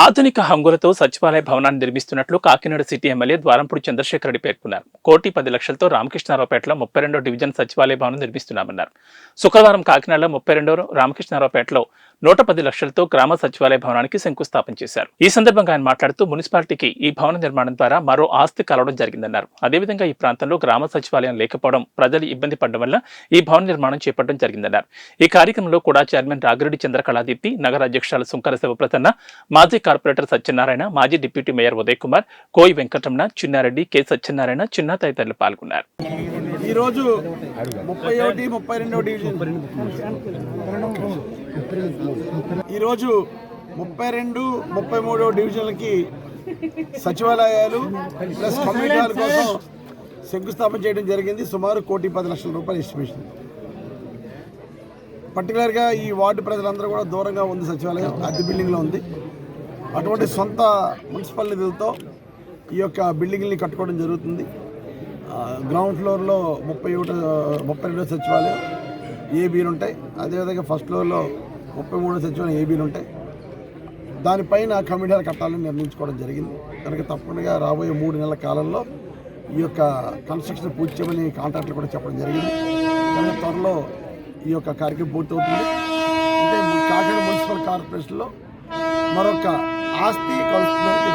ఆధునిక హంగులతో సచివాలయ భవనాన్ని నిర్మిస్తున్నట్లు కాకినాడ సిటీ ఎమ్మెల్యే ద్వారంపూడి చంద్రశేఖర్ రెడ్డి పేర్కొన్నారు. కోటి పది లక్షలతో రామకృష్ణారావుపేటలో ముప్పై రెండో డివిజన్ సచివాలయ భవనం నిర్మిస్తున్నామన్నారు. శుక్రవారం కాకినాడలో ముప్పై రెండో రామకృష్ణారావుపేటలో నూట పది లక్షలతో గ్రామ సచివాలయ భవనానికి శంకుస్థాపన చేశారు. ఈ సందర్భంగా ఆయన మాట్లాడుతూ మున్సిపాలిటీకి ఈ భవన నిర్మాణం ద్వారా మరో ఆస్తి కలవడం జరిగిందన్నారు. అదేవిధంగా ఈ ప్రాంతంలో గ్రామ సచివాలయం లేకపోవడం ప్రజలు ఇబ్బంది పడడం వల్ల ఈ భవన నిర్మాణం చేపట్టడం జరిగిందన్నారు. ఈ కార్యక్రమంలో కూడా చైర్మన్ రాగిరెడ్డి చంద్రకళాదీప్తి నగర అధ్యక్షురాలు సుంకర శివప్రసన్న మాజీ కార్పొరేటర్ సత్యనారాయణ మాజీ డిప్యూటీ మేయర్ ఉదయ్ కుమార్ కోయి వెంకటరమణ చిన్నారెడ్డి కె సత్యనారాయణ చిన్న తదితరులు పాల్గొన్నారు. ఈరోజు ముప్పై ఒకటి ముప్పై రెండవ డివిజన్. ఈరోజు ముప్పై రెండు ముప్పై మూడవ డివిజన్లకి సచివాలయాలు ప్లస్ కమ్యూనిటీ కోసం శంకుస్థాపన చేయడం జరిగింది. సుమారు కోటి పది లక్షల రూపాయల ఎస్టిమేషన్ పర్టికులర్గా ఈ వార్డు ప్రజలందరూ కూడా దూరంగా ఉంది సచివాలయం అద్దె బిల్డింగ్లో ఉంది. అటువంటి సొంత మున్సిపల్ నిధులతో ఈ యొక్క బిల్డింగ్ని కట్టుకోవడం జరుగుతుంది. గ్రౌండ్ ఫ్లోర్లో ముప్పై ఒకటి ముప్పై రెండో సచివాలయం ఏబీలు ఉంటాయి. అదేవిధంగా ఫస్ట్ ఫ్లోర్లో ముప్పై మూడో సచివాలయం ఏబీలు ఉంటాయి దానిపైన కమిటీలు కట్టాలని నిర్ణయించుకోవడం జరిగింది. కనుక తప్పకుండా రాబోయే మూడు నెలల కాలంలో ఈ యొక్క కన్స్ట్రక్షన్ పూర్తి చేయమని కాంట్రాక్టర్ కూడా చెప్పడం జరిగింది. కనుక త్వరలో ఈ యొక్క కార్యక్రమం పూర్తవుతుంది. అంటే కాకినాడ మున్సిపల్ కార్పొరేషన్లో మరొక ఆస్తి కలుస్తున్నట్టు